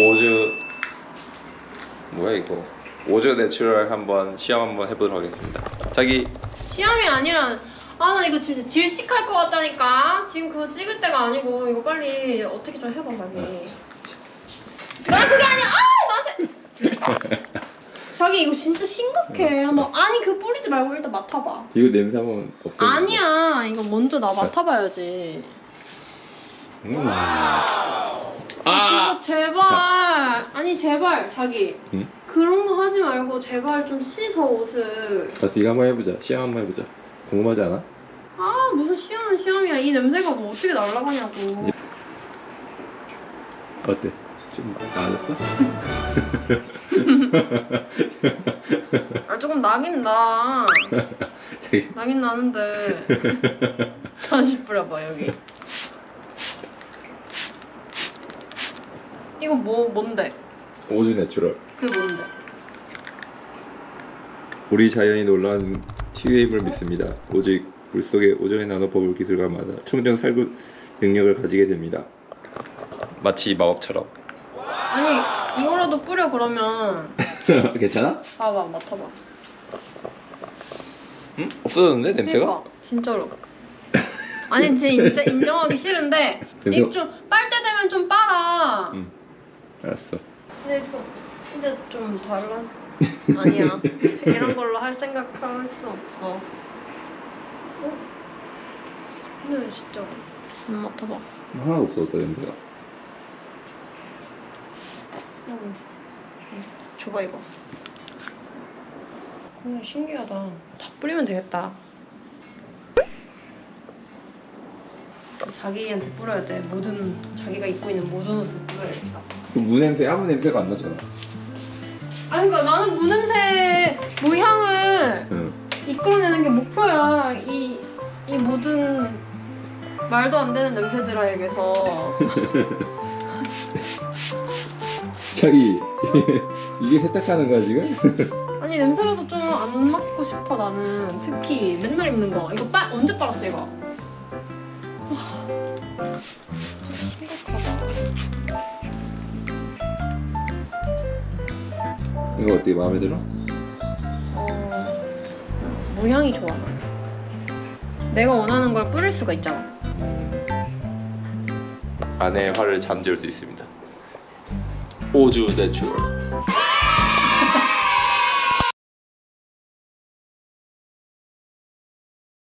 오즈 뭐야 이거? 오즈 내추럴 한번 시험 한번 해보도록 하겠습니다. 자기. 시험이 아니라 아 나 이거 진짜 질식할 것 같다니까. 지금 그거 찍을 때가 아니고 이거 빨리 어떻게 좀 해봐 빨리. 나 그게 아니라 아 나한테. 자기 이거 진짜 심각해. 한번 아니 그거 뿌리지 말고 일단 맡아봐. 이거 냄새 한번 없애 아니야. 이거 먼저 나 맡아봐야지. 음. 아, 진짜 제발 아니 제발 자기 응? 그런 거 하지 말고 제발 좀 씻어 옷을 알았어 이거 한번 해보자 시험 한번 해보자 궁금하지 않아? 아 무슨 시험은 시험이야 이 냄새가 뭐 어떻게 날아가냐고 어때? 좀 나아졌어? 아 조금 나긴 나 자기 나긴 나는데 다시 뿌려봐 여기 이거 뭐 뭔데? 오즈 내추럴 그게 뭔데? 우리 자연이 놀라운 티웨이브를 믿습니다. 오직 물속에 오전에 나눠 뽑을 기술과 마다 청정 살구 능력을 가지게 됩니다. 마치 마법처럼. 아니 이거라도 뿌려 그러면 괜찮아? 봐봐 맡아봐 응? 없어졌는데 냄새가? 그러니까, 진짜로 아니 진짜 인정하기 싫은데 냄새가- 이거 좀빨 때 되면 좀 빨아 응. 알았어. 근데 이거 진짜 좀 달라 아니야? 이런 걸로 할 생각 할 수 없어. 어? 근데 진짜 안 맡아봐? 하나도 없어졌다 냄새가. 응. 줘봐 이거. 그냥 신기하다. 다 뿌리면 되겠다. 자기한테 뿌려야 돼. 모든 자기가 입고 있는 모든 옷을 뿌려야겠 다 그무 냄새 아무 냄새가 안 나잖아. 아니 그러니까 나는 무냄새 무향을 응. 이끌어내는 게 목표야 이, 이 모든 말도 안 되는 냄새들에게서 자기 이게 세탁하는 거야 지금? 아니 냄새라도 좀 안 맡고 싶어 나는 특히 맨날 입는 거 이거 빨 언제 빨았어 이거 와, 진짜 심각하다 이거 어때 마음에 들어? 어, 무향이 좋아 나 내가 원하는 걸 뿌릴 수가 있잖아 아내의 화를 잠재울 수 있습니다. 오즈 내추럴.